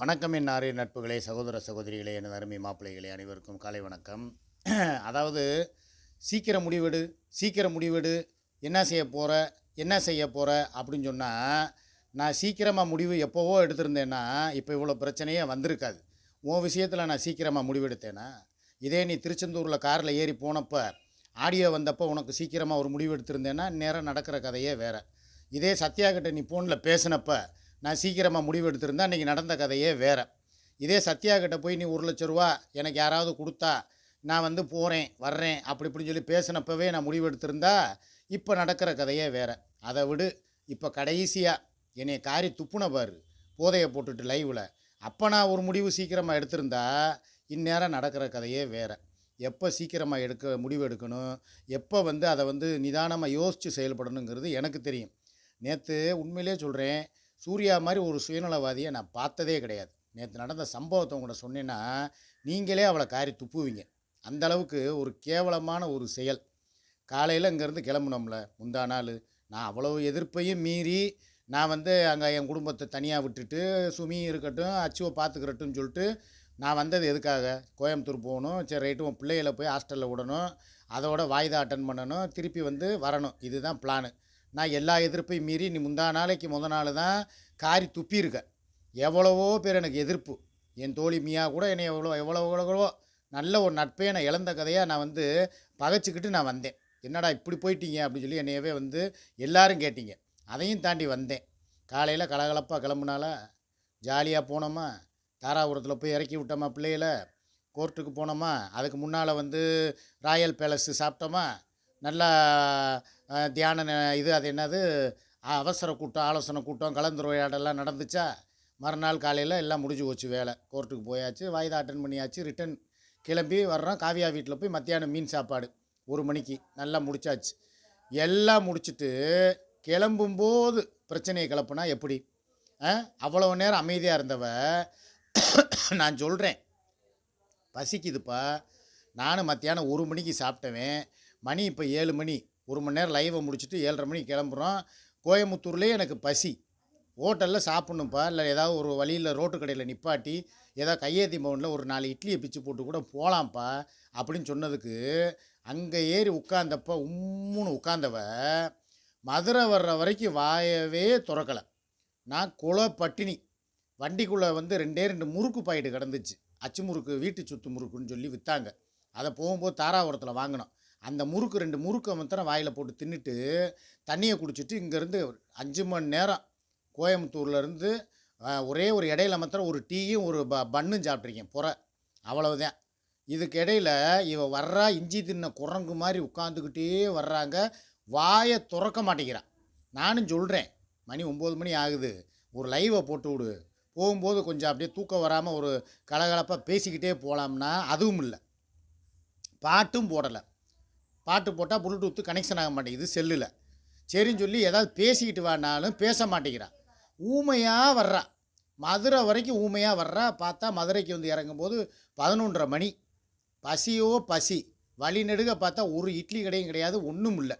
வணக்கம் என் ஆரிய நட்புகளே சகோதர சகோதரிகளே எனது அருமை மாப்பிள்ளைகளே அனைவருக்கும் காலை வணக்கம். அதாவது சீக்கிரம் முடிவெடு சீக்கிரம் முடிவெடு என்ன செய்ய போகிற என்ன செய்ய போகிற அப்படின்னு சொன்னால் நான் சீக்கிரமாக முடிவு எப்போவோ எடுத்திருந்தேன்னா இப்போ இவ்வளோ பிரச்சனையே வந்திருக்காது. உன் விஷயத்தில் நான் சீக்கிரமாக முடிவெடுத்தேன்னா இதே நீ திருச்செந்தூரில் காரில் ஏறி போனப்போ ஆடியோ வந்தப்போ உனக்கு சீக்கிரமாக ஒரு முடிவு எடுத்திருந்தேன்னா நேரம் நடக்கிற கதையே வேறு. இதே சத்யா கிட்ட நீ ஃபோனில் பேசினப்போ நான் சீக்கிரமாக முடிவு எடுத்திருந்தேன் இன்றைக்கி நடந்த கதையே வேறு. இதே சத்யா கிட்ட போய் நீ ஒரு லட்ச ரூபா எனக்கு யாராவது கொடுத்தா நான் வந்து போகிறேன் வர்றேன் அப்படி இப்படின்னு சொல்லி பேசினப்பவே நான் முடிவு எடுத்திருந்தா இப்போ நடக்கிற கதையே வேறு. அதை விடு. இப்போ கடைசியாக என்னை காரி துப்புன பாரு. போதையை போட்டுட்டு லைவில் அப்போ நான் ஒரு முடிவு சீக்கிரமாக எடுத்திருந்தா இந்நேரம் நடக்கிற கதையே வேறு. எப்போ சீக்கிரமாக எடுக்க முடிவு எடுக்கணும் எப்போ வந்து அதை வந்து நிதானமாக யோசித்து செயல்படணுங்கிறது எனக்கு தெரியும். நேற்று உண்மையிலே சொல்கிறேன் சூர்யா மாதிரி ஒரு சுயநலவாதியை நான் பார்த்ததே கிடையாது. நேற்று நடந்த சம்பவத்தை உங்கள்கிட்ட சொன்னேன்னா நீங்களே அவளை காரி துப்புவீங்க. அந்த அளவுக்கு ஒரு கேவலமான ஒரு செயல். காலையில் இங்கேருந்து கிளம்புனோம்ல முந்தா நாள். நான் அவ்வளோ எதிர்ப்பையும் மீறி நான் வந்து அங்கே என் குடும்பத்தை தனியாக விட்டுட்டு சுமி இருக்கட்டும் அச்சுவை பார்த்துக்கிறட்டும்னு சொல்லிட்டு நான் வந்தது எதுக்காக? கோயம்புத்தூர் போகணும். சரி ரைட்டு உன் பிள்ளைகளை போய் ஹாஸ்டலில் விடணும். அதோட வாய்தா அட்டன் பண்ணணும். திருப்பி வந்து வரணும். இதுதான் பிளானு நான் எல்லா எதிர்ப்பையும் மீறி நீ முந்தா நாளைக்கு முத நாள் தான் காரி துப்பியிருக்க. எவ்வளவோ பேர் எனக்கு எதிர்ப்பு. என் தோழி மியா கூட என்னை எவ்வளோ எவ்வளோ எவ்வளோ நல்ல ஒரு நட்பே நான் இழந்த கதையாக நான் வந்து பகைச்சிக்கிட்டு நான் வந்தேன். என்னடா இப்படி போயிட்டீங்க அப்படின்னு சொல்லி என்னையவே வந்து எல்லாரும் கேட்டீங்க. அதையும் தாண்டி வந்தேன். காலையில் கலகலப்பாக கிளம்புனால ஜாலியாக போனோமா? தாராபுரத்தில் போய் இறக்கி விட்டோமா பிள்ளைகளை? கோர்ட்டுக்கு போனோமா? அதுக்கு முன்னால் வந்து ராயல் பேலஸு சாப்பிட்டோமா? நல்லா தியான ந- இது அது என்னது? அவசர கூட்டம் ஆலோசனை கூட்டம் கலந்துரையாடலாம் நடந்துச்சா? மறுநாள் காலையில் எல்லாம் முடிஞ்சு போச்சு வேலை. கோர்ட்டுக்கு போயாச்சு வாய்தா அட்டன் பண்ணியாச்சு ரிட்டன் கிளம்பி வர்றோம். காவியா வீட்டில் போய் மத்தியானம் மீன் சாப்பாடு. ஒரு மணிக்கு. நல்லா முடிச்சாச்சு. எல்லாம் முடிச்சுட்டு கிளம்பும்போது பிரச்சனையை கிளப்புனா எப்படி? அவ்வளோ நேரம் அமைதியாக இருந்தவ நான் சொல்கிறேன் பசிக்குதுப்பா. நானும் மத்தியானம் ஒரு மணிக்கு சாப்பிட்டவேன். மணி இப்போ ஏழு மணி. ஒரு மணி நேரம் லைவை முடிச்சுட்டு ஏழரை மணிக்கு கிளம்புறோம். கோயம்புத்தூர்லேயே எனக்கு பசி. ஹோட்டலில் சாப்பிட்ணும்ப்பா. இல்லை ஏதாவது ஒரு வழியில் ரோட்டு கடையில் நிப்பாட்டி ஏதாவது கையேத்தி பவுனில் ஒரு நாலு இட்லியை பிச்சு போட்டு கூட போகலாம்ப்பா அப்படின்னு சொன்னதுக்கு அங்கே ஏறி உட்காந்தப்ப உம்முன்னு உட்காந்தவ மதுரை வர்ற வரைக்கும் வாயவே திறக்கலை. நான் குல பட்டினி. வண்டிக்குள்ளே வந்து ரெண்டே ரெண்டு முறுக்கு பாயிட்டு கிடந்துச்சு. அச்சு முறுக்கு வீட்டு சுத்து முறுக்குன்னு சொல்லி விற்றாங்க அதை போகும்போது தாராபுரத்தில் வாங்கினோம். அந்த முறுக்கு ரெண்டு முறுக்கை மாத்திரம் வாயில் போட்டு தின்னுட்டு தண்ணியை குடிச்சிட்டு இங்கேருந்து அஞ்சு மணி நேரம் கோயம்புத்தூர்லேருந்து ஒரே ஒரு இடையில மாத்திரம் ஒரு டீயும் ஒரு ப பன்னும் சாப்பிட்ருக்கேன் புற. அவ்வளவுதான். இதுக்கு இடையில இவ வர்றா இஞ்சி தின்ன குரங்கு மாதிரி உட்காந்துக்கிட்டே வர்றாங்க. வாயை துறக்க மாட்டேங்கிறான் நானும் சொல்கிறேன் மணி ஒம்பது மணி ஆகுது. ஒரு லைவை போட்டு விடு. போகும்போது கொஞ்சம் அப்படியே தூக்கம் வராமல் ஒரு கலகலப்பாக பேசிக்கிட்டே போகலாம்னா அதுவும் இல்லை. பாட்டும் போடலை. பாட்டு போட்டால் ப்ளூடூத்து கனெக்ஷன் ஆக மாட்டேங்குது செல்லில். சரின்னு சொல்லி ஏதாவது பேசிக்கிட்டு வானாலும் பேச மாட்டேங்கிறான். ஊமையாக வர்றா. மதுரை வரைக்கும் ஊமையாக வர்றா. பார்த்தா மதுரைக்கு வந்து இறங்கும்போது பதினொன்றரை மணி. பசியோ பசி. வழி நெடுக பார்த்தா ஒரு இட்லி கடையும் கிடையாது ஒன்றும் இல்லை.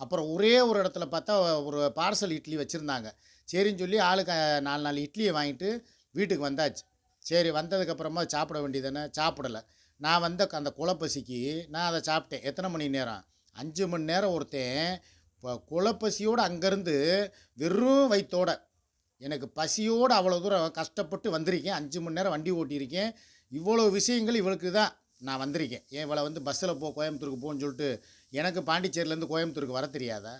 அப்புறம் ஒரே ஒரு இடத்துல பார்த்தா ஒரு பார்சல் இட்லி வச்சுருந்தாங்க. சரின்னு சொல்லி ஆளுக்கு நாலு நாலு இட்லியை வாங்கிட்டு வீட்டுக்கு வந்தாச்சு. சரி வந்ததுக்கப்புறமா சாப்பிட வேண்டியதானே சாப்பிடலை. நான் வந்த அந்த குலப்பசிக்கு நான் அதை சாப்பிட்டேன். எத்தனை மணி நேரம்? அஞ்சு மணி நேரம் ஒருத்தன் இப்போ குலப்பசியோடு அங்கேருந்து வெறும் வயிற்றோட எனக்கு பசியோடு அவ்வளோ தூரம் கஷ்டப்பட்டு வந்திருக்கேன். அஞ்சு மணி நேரம் வண்டி ஓட்டியிருக்கேன். இவ்வளோ விஷயங்கள் இவளுக்கு தான் நான் வந்திருக்கேன். ஏன் இவளை வந்து பஸ்ஸில் போ கோயம்புத்தூருக்கு போன்னு சொல்லிட்டு எனக்கு பாண்டிச்சேரியிலேருந்து கோயம்புத்தூருக்கு வர தெரியாதா?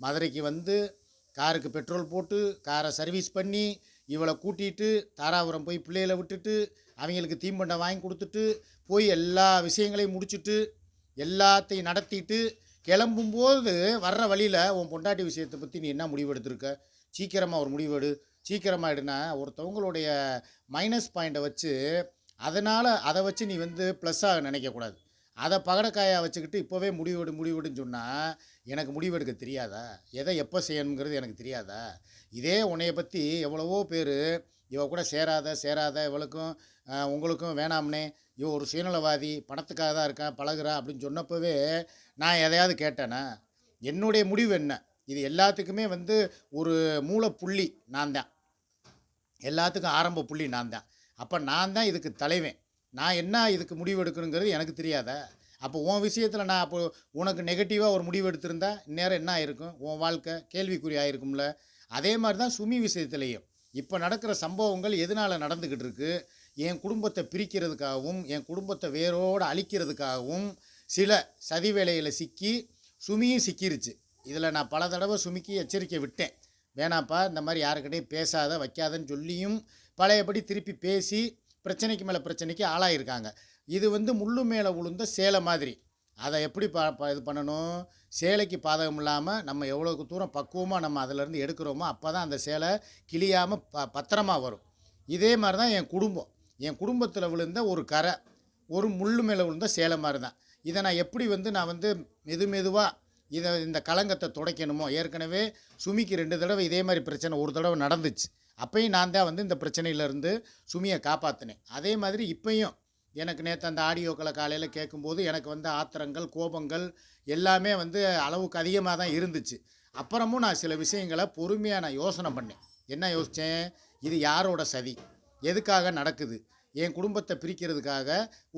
மதுரைக்கு வந்து காருக்கு பெட்ரோல் போட்டு காரை சர்வீஸ் பண்ணி இவளை கூட்டிகிட்டு தாராபுரம் போய் பிள்ளைகளை விட்டுட்டு அவங்களுக்கு தீம்பண்டை வாங்கி கொடுத்துட்டு போய் எல்லா விஷயங்களையும் முடிச்சுட்டு எல்லாத்தையும் நடத்திட்டு கிளம்பும்போது வர்ற வழியில் உன் பொண்டாட்டி விஷயத்தை பற்றி நீ என்ன முடிவு எடுத்திருக்க சீக்கிரமாக ஒரு முடிவு எடு சீக்கிரமாக எடுனா ஒருத்தவங்களுடைய மைனஸ் பாயிண்ட்டை வச்சு அதனால் அதை வச்சு நீ வந்து ப்ளஸ்ஸாக நினைக்கக்கூடாது. அதை பகடக்காயாக வச்சுக்கிட்டு இப்போவே முடிவெடு முடிவெடுன்னு சொன்னால் எனக்கு முடிவெடுக்க தெரியாதா? எதை எப்போ செய்யணுங்கிறது எனக்கு தெரியாதா? இதே உன்னைய பற்றி எவ்வளவோ பேர் இவ கூட சேராத சேராத இவளுக்கும் உங்களுக்கும் வேணாம்னே. இவ ஒரு சுயநலவாதி பணத்துக்காக தான் இருக்கேன் பழகுறா அப்படின்னு சொன்னப்பவே நான் எதையாவது கேட்டேன்னா என்னுடைய முடிவு என்ன? இது எல்லாத்துக்குமே வந்து ஒரு மூலப்புள்ளி நான் தான். எல்லாத்துக்கும் ஆரம்ப புள்ளி நான் தான். அப்போ நான் தான் இதுக்கு தலைவன். நான் என்ன இதுக்கு முடிவு எடுக்கணுங்கிறது எனக்கு தெரியாத? அப்போ உன் விஷயத்தில் நான் அப்போ உனக்கு நெகட்டிவாக ஒரு முடிவு எடுத்திருந்தா இந்நேரம் என்ன ஆயிருக்கும்? உன் வாழ்க்கை கேள்விக்குறி ஆயிருக்கும்ல. அதே மாதிரி தான் சுமி விஷயத்துலேயும். இப்போ நடக்கிற சம்பவங்கள் எதனால் நடந்துக்கிட்டு இருக்குது என் குடும்பத்தை பிரிக்கிறதுக்காகவும் என் குடும்பத்தை வேரோடு அழிக்கிறதுக்காகவும் சில சதி வேலையில் சிக்கி சுமியும் சிக்கிருச்சு. இதில் நான் பல தடவை சுமிக்கு எச்சரிக்கை விட்டேன். வேணாப்பா இந்த மாதிரி யாருக்கிட்டையும் பேசாத வைக்காதன்னு சொல்லியும் பழையபடி திருப்பி பேசி பிரச்சனைக்கு மேலே பிரச்சனைக்கு ஆளாயிருக்காங்க. இது வந்து முள்ளு மேலே விழுந்த சேலை மாதிரி. அதை எப்படி ப ப- இது பண்ணணும்? சேலைக்கு பாதகம் இல்லாமல் நம்ம எவ்வளோக்கு தூரம் பக்குவமாக நம்ம அதிலேருந்து எடுக்கிறோமோ அப்போ தான் அந்த சேலை கிளியாமல் ப பத்திரமா வரும். இதே மாதிரி தான் என் குடும்பம். என் குடும்பத்தில் விழுந்த ஒரு கரை ஒரு முள்ளு மேலே விழுந்த சேலை மாதிரி தான் இதை நான் எப்படி வந்து நான் வந்து மெது மெதுவாக இதை இந்த களங்கத்தை துடைக்கணுமோ? ஏற்கனவே சுமிக்கு ரெண்டு தடவை இதே மாதிரி பிரச்சனை ஒரு தடவை நடந்துச்சு. அப்பையும் நான் தான் வந்து இந்த பிரச்சனையிலேருந்து சுமியை காப்பாற்றினேன் அதே மாதிரி இப்பையும் எனக்கு நேற்று அந்த ஆடியோக்களை காலையில் கேட்கும்போது எனக்கு வந்து ஆத்திரங்கள் கோபங்கள் எல்லாமே வந்து அளவுக்கு அதிகமாக தான் இருந்துச்சு. அப்புறமும் நான் சில விஷயங்களை பொறுமையாக நான் யோசனை பண்ணேன். என்ன யோசித்தேன் இது யாரோட சதி? எதுக்காக நடக்குது? என் குடும்பத்தை பிரிக்கிறதுக்காக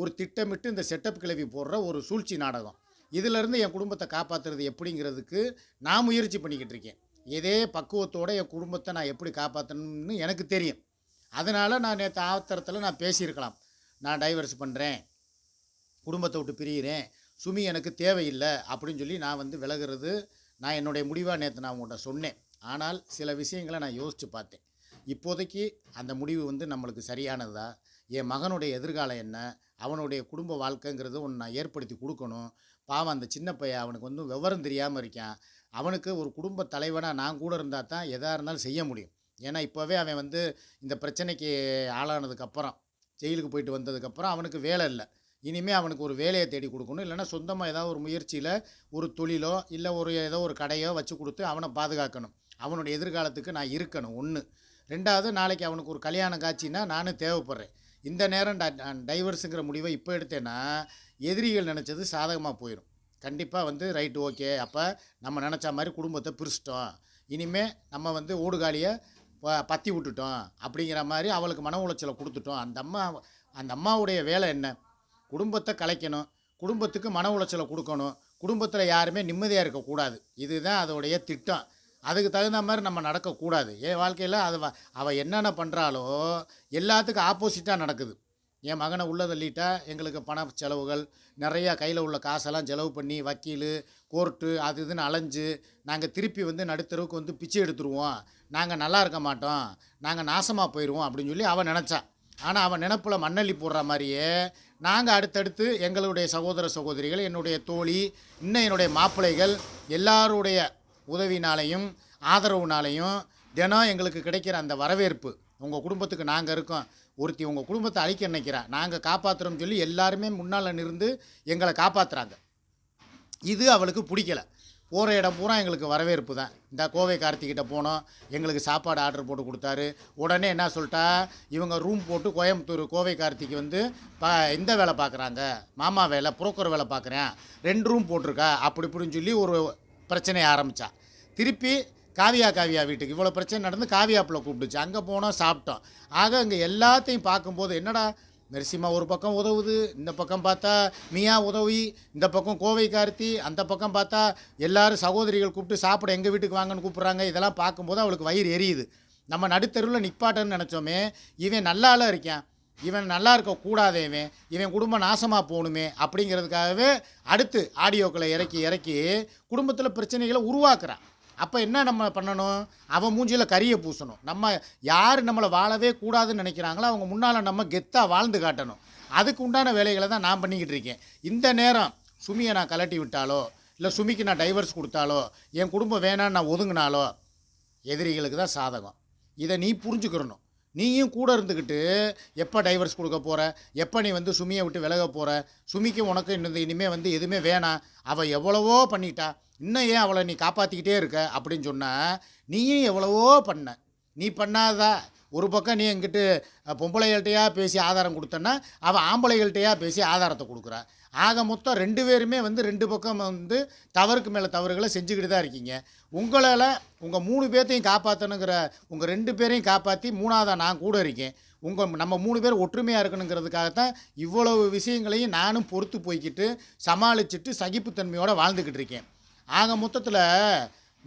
ஒரு திட்டமிட்டு இந்த செட்டப் கிளவி போடுற ஒரு சூழ்ச்சி நாடகம். இதிலிருந்து என் குடும்பத்தை காப்பாற்றுறது எப்படிங்கிறதுக்கு நான் முயற்சி பண்ணிக்கிட்டு இருக்கேன். இதே பக்குவத்தோடு என் குடும்பத்தை நான் எப்படி காப்பாற்றணும்னு எனக்கு தெரியும். அதனால் நான் நேற்று ஆத்திரத்தில் நான் பேசியிருக்கலாம். நான் டைவர்ஸ் பண்ணுறேன் குடும்பத்தை விட்டு பிரிகிறேன் சுமி எனக்கு தேவையில்லை அப்படின்னு சொல்லி நான் வந்து விலகிறது நான் என்னுடைய முடிவாக நேற்று நான் உங்கள்கிட்ட சொன்னேன். ஆனால் சில விஷயங்களை நான் யோசித்து பார்த்தேன். இப்போதைக்கு அந்த முடிவு வந்து நம்மளுக்கு சரியானதா? என் மகனுடைய எதிர்காலம் என்ன? அவனுடைய குடும்ப வாழ்க்கைங்கிறது ஒன்று நான் ஏற்படுத்தி கொடுக்கணும். பாவம் அந்த சின்ன பையன் அவனுக்கு வந்து விவரம் தெரியாமல் இருக்கான். அவனுக்கு ஒரு குடும்ப தலைவனாக நான் கூட இருந்தால் தான் எதாக இருந்தாலும் செய்ய முடியும். ஏன்னா இப்போவே அவன் வந்து இந்த பிரச்சனைக்கு ஆளானதுக்கப்புறம் ஜெயிலுக்கு போயிட்டு வந்ததுக்கப்புறம் அவனுக்கு வேலை இல்லை. இனிமேல் அவனுக்கு ஒரு வேலையை தேடி கொடுக்கணும். இல்லைன்னா சொந்தமாக ஏதாவது ஒரு முயற்சியில் ஒரு தொழிலோ இல்லை ஒரு ஏதோ ஒரு கடையோ வச்சு கொடுத்து அவனை பாதுகாக்கணும். அவனுடைய எதிர்காலத்துக்கு நான் இருக்கணும் ஒன்று ரெண்டாவது நாளைக்கு அவனுக்கு ஒரு கல்யாணம் காட்சின்னா நானும் தேவைப்படுறேன். இந்த நேரம் டைவர்ஸுங்கிற முடிவை இப்போ எடுத்தேன்னா எதிரிகள் நினச்சது சாதகமாக போயிடும் கண்டிப்பாக வந்து ரைட்டு ஓகே அப்போ நம்ம நினச்ச மாதிரி குடும்பத்தை பிரிச்சிட்டோம். இனிமேல் நம்ம வந்து ஓடுகாலியை ப- விட்டுட்டோம். அப்படிங்கிற மாதிரி அவளுக்கு மன உளைச்சலை கொடுத்துட்டோம். அந்த அம்மா அந்த அம்மாவுடைய வேலை என்ன? குடும்பத்தை கலைக்கணும். குடும்பத்துக்கு மன உளைச்சலை கொடுக்கணும். குடும்பத்தில் யாருமே நிம்மதியாக இருக்கக்கூடாது. இதுதான் அதோடைய திட்டம். அதுக்கு தகுந்த மாதிரி நம்ம நடக்கக்கூடாது. என் வாழ்க்கையில் அது அவள் என்னென்ன பண்ணுறாலோ எல்லாத்துக்கும் ஆப்போசிட்டாக நடக்குது. என் மகனை உள்ளே தள்ளிட்டா எங்களுக்கு பண செலவுகள் நிறையா கையில் உள்ள காசெல்லாம் செலவு பண்ணி வக்கீல் கோர்ட்டு அது இதுன்னு அலைஞ்சு நாங்கள் திருப்பி வந்து நடுத்தருவுக்கு வந்து பிச்சை எடுத்துருவோம். நாங்கள் நல்லா இருக்க மாட்டோம். நாங்கள் நாசமாக போயிடுவோம் அப்படின்னு சொல்லி அவன் நினச்சான் ஆனால் அவன் நினப்பில் மண்ணள்ளி போடுற மாதிரியே நாங்கள் அடுத்தடுத்து எங்களுடைய சகோதர சகோதரிகள் என்னுடைய தோழி இன்னும் என்னுடைய மாப்பிள்ளைகள் எல்லாருடைய உதவினாலையும் ஆதரவுனாலையும் தினம் எங்களுக்கு கிடைக்கிற அந்த வரவேற்பு உங்கள் குடும்பத்துக்கு நாங்கள் இருக்கோம் ஒருத்தி உங்கள் குடும்பத்தை அழிக்க நினைக்கிறா நாங்கள் காப்பாற்றுறோம்னு சொல்லி எல்லாருமே முன்னால் நிருந்து எங்களை காப்பாற்றுறாங்க இது அவளுக்கு பிடிக்கல. போகிற இடம் பூரா எங்களுக்கு வரவேற்பு தான். இந்த கோவை கார்த்திகிட்ட போனோம் எங்களுக்கு சாப்பாடு ஆர்டர் போட்டு கொடுத்தாரு. உடனே என்ன சொல்லிட்டா இவங்க ரூம் போட்டு கோயம்புத்தூர் கோவை கார்த்திக்கு வந்து ப இந்த வேலை பார்க்குறாங்க மாமா வேலை புரோக்கர் வேலை பார்க்குறேன் ரெண்டு ரூம் போட்டிருக்கா அப்படி இப்படின்னு சொல்லி ஒரு பிரச்சனையை ஆரம்பித்தா திருப்பி காவியா காவியா வீட்டுக்கு. இவ்வளோ பிரச்சனை நடந்து காவியாப்பில் கூப்பிட்டுச்சு அங்கே போனோம் சாப்பிட்டோம். ஆக இங்கே எல்லாத்தையும் பார்க்கும்போது என்னடா நரசிம்மா ஒரு பக்கம் உதவுது இந்த பக்கம் பார்த்தா மியா உதவி இந்த பக்கம் கோவை கார்த்தி அந்த பக்கம் பார்த்தா எல்லாரும் சகோதரிகள் கூப்பிட்டு சாப்பிட எங்கள் வீட்டுக்கு வாங்கன்னு கூப்பிட்றாங்க. இதெல்லாம் பார்க்கும்போது அவளுக்கு வயிறு எரியுது. நம்ம நடுத்தருவில் நிற்பாட்டன்னு நினச்சோமே இவன் நல்லால இருக்கேன். இவன் நல்லா இருக்க இவன் இவன் குடும்பம் நாசமாக போகணுமே அப்படிங்கிறதுக்காகவே அடுத்து ஆடியோக்களை இறக்கி இறக்கி குடும்பத்தில் பிரச்சனைகளை உருவாக்குறான். அப்போ என்ன நம்ம பண்ணணும்? அவன் மூஞ்சியில் கரியை பூசணும். நம்ம யார் நம்மளை வாழவே கூடாதுன்னு நினைக்கிறாங்களோ அவங்க முன்னால் நம்ம கெத்தாக வாழ்ந்து காட்டணும். அதுக்கு உண்டான வேலைகளை தான் நான் பண்ணிக்கிட்டு இருக்கேன். இந்த நேரம் சுமியை நான் கலட்டி விட்டாலோ இல்லை சுமிக்கு நான் டைவர்ஸ் கொடுத்தாலோ என் குடும்பம் வேணான்னு நான் ஒதுங்கினாலோ எதிரிகளுக்கு தான் சாதகம். இதை நீ புரிஞ்சுக்கிறணும். நீயும் கூட இருந்துக்கிட்டு எப்போ டைவர்ஸ் கொடுக்க போகிற எப்போ நீ வந்து சுமியை விட்டு விலக போகிற சுமிக்கு உனக்கு இன்னும் இனிமேல் வந்து எதுவுமே வேணாம் அவள் எவ்வளவோ பண்ணிட்டா. இன்னும் ஏன் அவளை நீ காப்பாற்றிக்கிட்டே இருக்க? அப்படின்னு சொன்னால் நீயும் எவ்வளவோ பண்ண. நீ பண்ணாதா? ஒரு பக்கம் நீ எங்கிட்டு பொம்பளைகள்கிட்டையா பேசி ஆதாரம் கொடுத்தன்னா அவன் ஆம்பளைகள்கிட்டயா பேசி ஆதாரத்தை கொடுக்குறா. ஆக மொத்தம் ரெண்டு பேருமே வந்து ரெண்டு பக்கம் வந்து தவறுக்கு மேலே தவறுகளை செஞ்சுக்கிட்டு தான் இருக்கீங்க. உங்களால் உங்கள் மூணு பேர்த்தையும் காப்பாற்றணுங்கிற உங்கள் ரெண்டு பேரையும் காப்பாற்றி மூணாவதாக நான் கூட இருக்கேன். உங்கள் நம்ம மூணு பேர் ஒற்றுமையாக இருக்கணுங்கிறதுக்காகத்தான் இவ்வளவு விஷயங்களையும் நானும் பொறுத்து போய்க்கிட்டு சமாளிச்சுட்டு சகிப்புத்தன்மையோடு வாழ்ந்துக்கிட்டு இருக்கேன். ஆக மொத்தத்தில்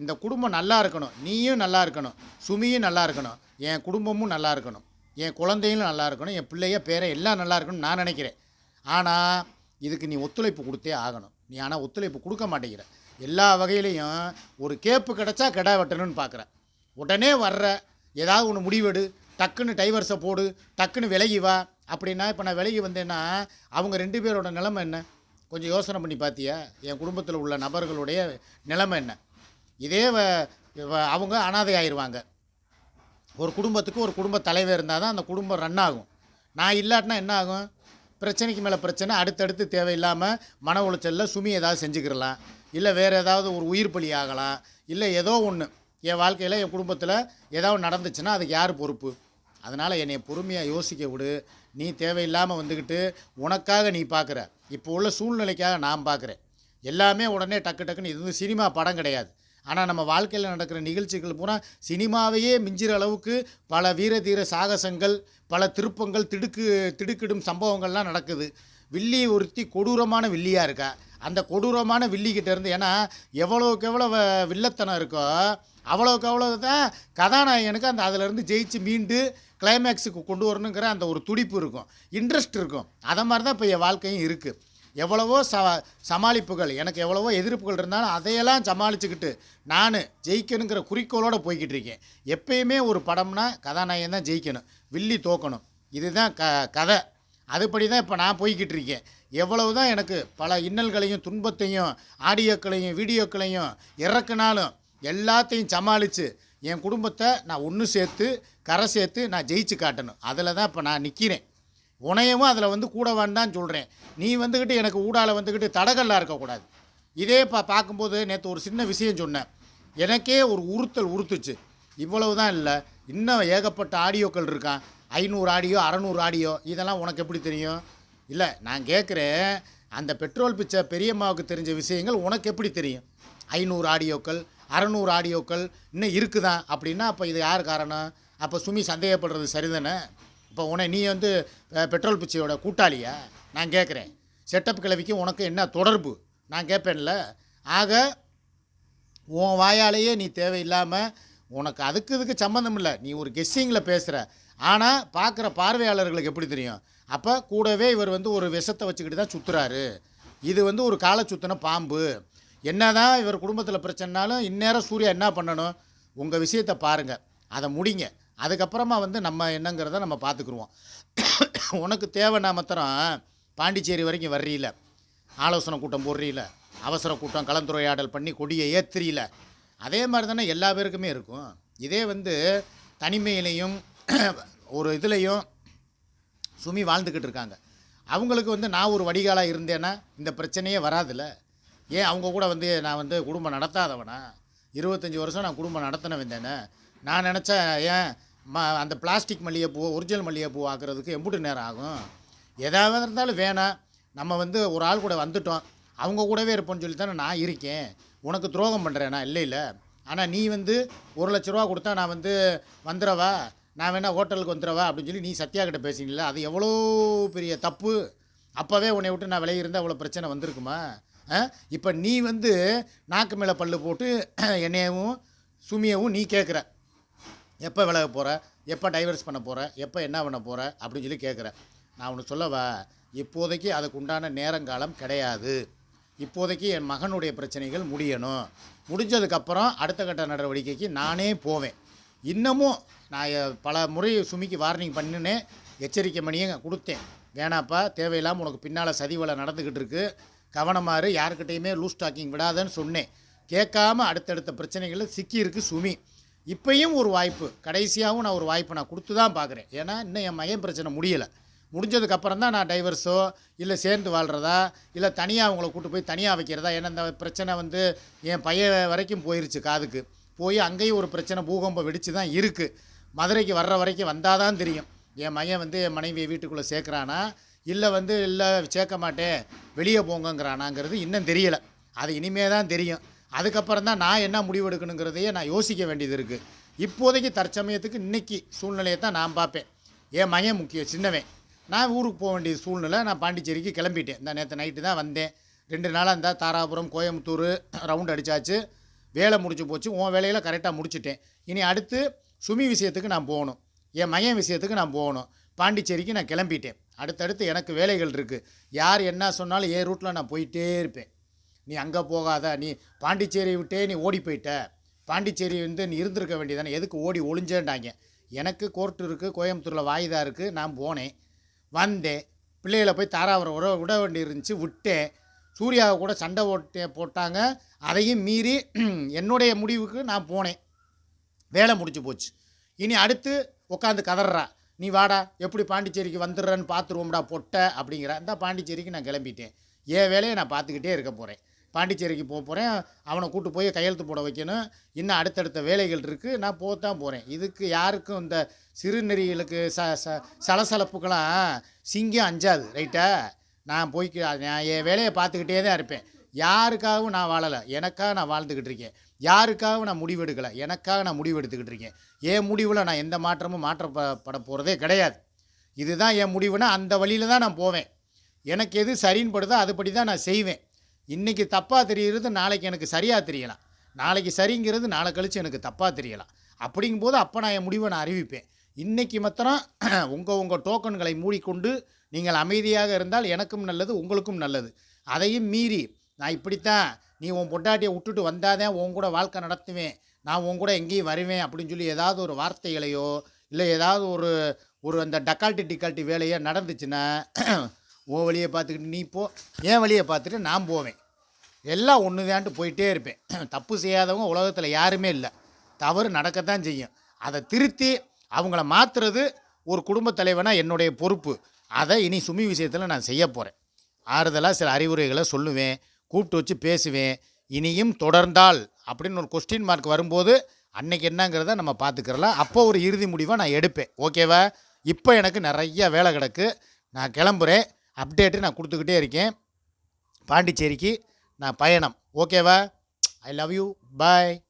இந்த குடும்பம் நல்லா இருக்கணும். நீயும் நல்லா இருக்கணும். சுமியும் நல்லா இருக்கணும். என் குடும்பமும் நல்லா இருக்கணும். என் குழந்தைகளும் நல்லா இருக்கணும். என் பிள்ளைய பேரை எல்லாம் நல்லா இருக்கணும்னு நான் நினைக்கிறேன். ஆனால் இதுக்கு நீ ஒத்துழைப்பு கொடுத்தே ஆகணும். நீ ஆனால் ஒத்துழைப்பு கொடுக்க மாட்டேங்கிற. எல்லா வகையிலையும் ஒரு கேப்பு கிடச்சா கிடா வெட்டணும்னு பார்க்குற உடனே வர்ற ஏதாவது ஒன்று முடிவெடு. டக்குன்னு டைவர்ஸை போடு. டக்குன்னு விலகி வா. அப்படின்னா இப்போ நான் விலகி வந்தேன்னா அவங்க ரெண்டு பேரோட நிலைமை என்ன? கொஞ்சம் யோசனை பண்ணி பார்த்தியா என் குடும்பத்தில் உள்ள நபர்களுடைய நிலைமை என்ன? இதே வ- அவங்க அனாதை ஆயிடுவாங்க ஒரு குடும்பத்துக்கு ஒரு குடும்ப தலைவர் இருந்தால் தான் அந்த குடும்பம் ரன் ஆகும். நான் இல்லாட்டினா என்ன ஆகும்? பிரச்சனைக்கு மேலே பிரச்சனை அடுத்தடுத்து தேவையில்லாமல் மன உளைச்சலில் சுமி ஏதாவது செஞ்சுக்கிடலாம் இல்லை வேறு ஏதாவது ஒரு உயிர் பலி ஆகலாம். இல்லை ஏதோ ஒன்று என் வாழ்க்கையில் என் குடும்பத்தில் ஏதாவது நடந்துச்சுன்னா அதுக்கு யார் பொறுப்பு? அதனால் என்னை பொறுமையாக யோசிக்க விடு. நீ தேவையில்லாமல் வந்துக்கிட்டு உனக்காக நீ பார்க்குற இப்போ உள்ள சூழ்நிலைக்காக நான் பார்க்குறேன் எல்லாமே உடனே டக்கு டக்குன்னு இது வந்து சினிமா படம் கிடையாது. ஆனால் நம்ம வாழ்க்கையில் நடக்கிற நிகழ்ச்சிகள் பூரா சினிமாவையே மிஞ்சிற அளவுக்கு பல வீர தீர சாகசங்கள் பல திருப்பங்கள் திடுக்கு திடுக்கிடும் சம்பவங்கள்லாம் நடக்குது. வில்லி ஒருத்தி கொடூரமான வில்லியாக இருக்கா? அந்த கொடூரமான வில்லிக்கிட்ட இருந்து ஏன்னா எவ்வளோக்கு எவ்வளோ வ- வில்லத்தனம் இருக்கோ அவ்வளோக்கு அவ்வளோ தான் கதாநாயகனுக்கு அந்த அதிலேருந்து ஜெயிச்சு மீண்டு கிளைமேக்ஸுக்கு கொண்டு வரணுங்கிற அந்த ஒரு துடிப்பு இருக்கும். இன்ட்ரெஸ்ட் இருக்கும். அதை மாதிரி தான் இப்போ என் வாழ்க்கையும் இருக்குது எவ்வளவோ ச சமாளிப்புகள் எனக்கு எவ்வளவோ எதிர்ப்புகள் இருந்தாலும் அதையெல்லாம் சமாளிச்சுக்கிட்டு நான் ஜெயிக்கணுங்கிற குறிக்கோளோடு போய்கிட்டு இருக்கேன். எப்பயுமே ஒரு படம்னா கதாநாயகன் தான் ஜெயிக்கணும். வில்லி தோக்கணும். இதுதான் க கதை. அதுபடி தான் இப்போ நான் போய்கிட்டு இருக்கேன். எவ்வளவு தான் எனக்கு பல இன்னல்களையும் துன்பத்தையும் ஆடியோக்களையும் வீடியோக்களையும் இறக்குனாலும் எல்லாத்தையும் சமாளித்து என் குடும்பத்தை நான் ஒன்று சேர்த்து கரை சேர்த்து நான் ஜெயிச்சு காட்டணும். அதில் தான் இப்போ நான் நிற்கிறேன் உனையவும் அதில் வந்து கூட வேண்டாம் சொல்கிறேன் நீ வந்துக்கிட்டு எனக்கு ஊடால வந்துக்கிட்டு தடகல்லாக இருக்கக்கூடாது. இதே பா பார்க்கும்போது நேற்று ஒரு சின்ன விஷயம் சொன்னேன். எனக்கே ஒரு உறுத்தல் உறுத்துச்சு. இவ்வளவு தான் இல்லை. இன்னும் ஏகப்பட்ட ஆடியோக்கள் இருக்கான். ஐநூறு ஆடியோ அறநூறு ஆடியோ இதெல்லாம் உனக்கு எப்படி தெரியும்? இல்லை நான் கேட்குறேன் அந்த பெட்ரோல் பிச்சை பெரியம்மாவுக்கு தெரிஞ்ச விஷயங்கள் உனக்கு எப்படி தெரியும்? ஐநூறு ஆடியோக்கள் அறநூறு ஆடியோக்கள் இன்னும் இருக்குதான் அப்படின்னா அப்போ இது யார் காரணம்? அப்போ சுமி சந்தேகப்படுறது சரிதானே? இப்போ உன நீ வந்து பெட்ரோல் பிச்சையோட கூட்டாளியா? நான் கேட்குறேன். செட்டப் கிளவிக்கு உனக்கு என்ன தொடர்பு? நான் கேட்பேன்ல. ஆக உன் வாயாலேயே நீ தேவையில்லாமல் உனக்கு அதுக்கு இதுக்கு சம்மந்தம் இல்லை. நீ ஒரு கெஸ்ஸிங்கில் பேசுகிற ஆனால் பார்க்குற பார்வையாளர்களுக்கு எப்படி தெரியும்? அப்போ கூடவே இவர் வந்து ஒரு விஷத்தை வச்சுக்கிட்டு தான் சுற்றுறாரு இது வந்து ஒரு காலை சுற்றின பாம்பு. என்னதான் இவர் குடும்பத்தில் பிரச்சனைனாலும் இந்நேரம் சூர்யா என்ன பண்ணணும்? உங்கள் விஷயத்தை பாருங்கள் அதை முடிங்க. அதுக்கப்புறமா வந்து நம்ம என்னங்கிறத நம்ம பார்த்துக்குருவோம். உனக்கு தேவைன்னா மாத்திரம் பாண்டிச்சேரி வரைக்கும் வர்றீல ஆலோசனை கூட்டம் போடுறீல அவசர கூட்டம் கலந்துரையாடல் பண்ணி கொடியை ஏத்துறீல. அதே மாதிரி தானே எல்லா பேருக்குமே இருக்கும். இதே வந்து தனிமையிலையும் ஒரு இதுலேயும் சுமி வாழ்ந்துக்கிட்டு இருக்காங்க. அவங்களுக்கு வந்து நான் ஒரு வடிகாலாக இருந்தேன்னா இந்த பிரச்சனையே வராதுல்ல ஏன் அவங்க கூட வந்து நான் வந்து குடும்பம் நடத்தாதவனா? இருபத்தஞ்சி வருஷம் நான் குடும்பம் நடத்தினவன் தானே? நான் நினச்சேன் ஏன் ம அந்த பிளாஸ்டிக் மல்லிகைப்பூ ஒரிஜினல் மல்லிகைப்பூ ஆக்குறதுக்கு எம்புட்டு நேரம் ஆகும். எதாவது இருந்தாலும் வேணாம் நம்ம வந்து ஒரு ஆள் கூட வந்துட்டோம் அவங்க கூடவே இருப்போம்னு சொல்லி தானே நான் இருக்கேன். உனக்கு துரோகம் பண்ணுறேனா இல்லை இல்லை. ஆனால் நீ வந்து ஒரு லட்ச ரூபா கொடுத்தா நான் வந்து வந்துடவா நான் வேணா ஹோட்டலுக்கு வந்துடவா அப்படின்னு சொல்லி நீ சத்யா கிட்ட அது எவ்வளோ பெரிய தப்பு? அப்போவே உன்னை விட்டு நான் விலகி இருந்தால் அவ்வளோ பிரச்சனை வந்திருக்குமா? இப்போ நீ வந்து நாக்கு மேலே பல்லு போட்டு என்னையவும் சுமியவும் நீ கேட்குற எப்போ விலக போகிற எப்போ டைவர்ஸ் பண்ண போகிற எப்போ என்ன பண்ண போகிற அப்படின்னு சொல்லி கேட்குறேன் நான் ஒன்று சொல்லவா? இப்போதைக்கு அதுக்கு உண்டான நேரங்காலம் கிடையாது. இப்போதைக்கு என் மகனுடைய பிரச்சனைகள் முடியணும். முடிஞ்சதுக்கப்புறம் அடுத்த கட்ட நடவடிக்கைக்கு நானே போவேன். இன்னமும் நான் பல முறை சுமிக்கு வார்னிங் பண்ணினேன். எச்சரிக்கை மணியும் கொடுத்தேன். வேணாப்பா தேவையில்லாமல் உனக்கு பின்னால் சதிவலை நடந்துக்கிட்டு இருக்கு. கவனமாறு யாருக்கிட்டையுமே லூஸ் டாக்கிங் விடாதன்னு சொன்னேன். கேட்காம அடுத்தடுத்த பிரச்சனைகளில் சிக்கியிருக்கு சுமி. இப்பையும் ஒரு வாய்ப்பு. கடைசியாகவும் நான் ஒரு வாய்ப்பு நான் கொடுத்து தான் பார்க்குறேன். ஏன்னா இன்னும் என் மகன் பிரச்சனை முடியலை. முடிஞ்சதுக்கப்புறம் தான் நான் டைவர்ஸோ இல்லை சேர்ந்து வாழ்கிறதா இல்லை தனியாக அவங்கள கூட்டு போய் தனியாக வைக்கிறதா? ஏன்னா இந்த பிரச்சனை வந்து என் பையன் வரைக்கும் போயிருச்சு காதுக்கு. போய் அங்கேயும் ஒரு பிரச்சனை பூகம்பம் வெடித்து தான் இருக்குது மதுரைக்கு வர்ற வரைக்கும் வந்தால் தான் தெரியும். என் மகன் வந்து என் மனைவியை வீட்டுக்குள்ளே சேர்க்குறானா? இல்லை வந்து இல்லை சேர்க்க மாட்டேன் வெளியே போங்கங்கிறானாங்கிறது இன்னும் தெரியலை. அது இனிமே தான் தெரியும். அதுக்கப்புறம் தான் நான் என்ன முடிவெடுக்கணுங்கிறதையே நான் யோசிக்க வேண்டியது இருக்குது இப்போதைக்கு தற்சமயத்துக்கு இன்னைக்கு சூழ்நிலையை தான் நான் பார்ப்பேன். என் மகன் முக்கியம் சின்னவன். நான் ஊருக்கு போக வேண்டிய சூழ்நிலை நான் பாண்டிச்சேரிக்கு கிளம்பிட்டேன். இந்த நேற்று நைட்டு தான் வந்தேன். ரெண்டு நாளாக இருந்தால் தாராபுரம் கோயம்புத்தூர் ரவுண்ட் அடித்தாச்சு வேலை முடிச்சு போச்சு. உன் வேலையில் கரெக்டாக முடிச்சுட்டேன். இனி அடுத்து சுமி விஷயத்துக்கு நான் போகணும். என் மகன் விஷயத்துக்கு நான் போகணும். பாண்டிச்சேரிக்கு நான் கிளம்பிட்டேன். அடுத்தடுத்து எனக்கு வேலைகள் இருக்குது யார் என்ன சொன்னாலும் என் ரூட்டில் நான் போயிட்டே இருப்பேன். நீ அங்கே போகாத நீ பாண்டிச்சேரி விட்டே நீ ஓடி போயிட்ட. பாண்டிச்சேரி வந்து நீ இருந்திருக்க வேண்டியதானே எதுக்கு ஓடி ஒளிஞ்சேன்டாங்க. எனக்கு கோர்ட்டு இருக்குது கோயம்புத்தூரில் வாய்தா இருக்குது நான் போனேன். வந்தேன். பிள்ளைகளை போய் தாராவரம் விட விட வேண்டி இருந்துச்சு விட்டேன். சூர்யாவை கூட சண்டை போட்டே போட்டாங்க. அதையும் மீறி என்னுடைய முடிவுக்கு நான் போனேன். வேலை முடிஞ்சு போச்சு. இனி அடுத்து உட்காந்து கதறா நீ வாடா எப்படி பாண்டிச்சேரிக்கு வந்துடுறேன்னு பார்த்துருவோம்டா பொட்டை அப்படிங்கிற. இந்த பாண்டிச்சேரிக்கு நான் கிளம்பிட்டேன். என் வேலையை நான் பார்த்துக்கிட்டே இருக்க போகிறேன் பாண்டிச்சேரிக்கு போக போகிறேன் அவனை கூட்டு போய் கையெழுத்து போட வைக்கணும். இன்னும் அடுத்தடுத்த வேலைகள் இருக்குது நான் போகத்தான் போகிறேன் இதுக்கு யாருக்கும் இந்த சிறுநெறிகளுக்கு ச ச சலசலப்புக்கெல்லாம் சிங்கம் அஞ்சாது ரைட்டா நான் போய் நான் என் வேலையை பார்த்துக்கிட்டே தான் இருப்பேன். யாருக்காகவும் நான் வாழலை. எனக்காக நான் வாழ்ந்துக்கிட்டு இருக்கேன். யாருக்காகவும் நான் முடிவெடுக்கலை. எனக்காக நான் முடிவெடுத்துக்கிட்டு இருக்கேன். என் முடிவில் நான் எந்த மாற்றமும் மாற்றப்பட போகிறதே கிடையாது. இதுதான் என் முடிவுனா அந்த வழியில் தான் நான் போவேன். எனக்கு எது சரின்னு படுதோ அதுபடி தான் நான் செய்வேன். இன்றைக்கி தப்பாக தெரிகிறது நாளைக்கு எனக்கு சரியாக தெரியலாம். நாளைக்கு சரிங்கிறது நாளை கழித்து எனக்கு தப்பாக தெரியலாம். அப்படிங்கும்போது அப்போ நான் என் முடிவை நான் அறிவிப்பேன். இன்றைக்கி மாத்திரம் உங்கள் உங்கள் டோக்கன்களை மூடிக்கொண்டு நீங்கள் அமைதியாக இருந்தால் எனக்கும் நல்லது உங்களுக்கும் நல்லது. அதையும் மீறி நான் இப்படித்தான் நீ உன் பொண்டாட்டியை விட்டுட்டு வந்தாதான் உன் கூட வாழ்க்கை நடத்துவேன் நான் உன் கூட எங்கேயும் வருவேன் அப்படின்னு சொல்லி ஏதாவது ஒரு வார்த்தைகளையோ இல்லை ஏதாவது ஒரு ஒரு அந்த டக்கால்ட்டி டிக்கால்ட்டி வேலையோ நடந்துச்சுன்னா உன் வழியை பார்த்துக்கிட்டு நீ போ. என் வழியை பார்த்துட்டு நான் போவேன். எல்லாம் ஒன்று தான்ட்டு போயிட்டே இருப்பேன். தப்பு செய்யாதவங்க உலகத்தில் யாருமே இல்லை. தவறு நடக்கத்தான் செய்யும். அதை திருத்தி அவங்கள மாற்றுறது ஒரு குடும்பத் தலைவனாக என்னுடைய பொறுப்பு. அதை இனி சுமி விஷயத்தில் நான் செய்ய போகிறேன் ஆறுதலாக சில அறிவுரைகளை சொல்லுவேன் கூப்பிட்டு வச்சு பேசுவேன். இனியும் தொடர்ந்தால் அப்படின்னு ஒரு கொஸ்டின் மார்க் வரும்போது அன்னைக்கு என்னங்கிறத நம்ம பார்த்துக்கிறலாம். அப்போ ஒரு இறுதி முடிவை நான் எடுப்பேன். ஓகேவா இப்போ எனக்கு நிறைய வேலை கிடக்கு. நான் கிளம்புறேன். அப்டேட்டு நான் கொடுத்துக்கிட்டே இருக்கேன். பாண்டிச்சேரிக்கு நான் பயணம். ஓகேவா? I love you bye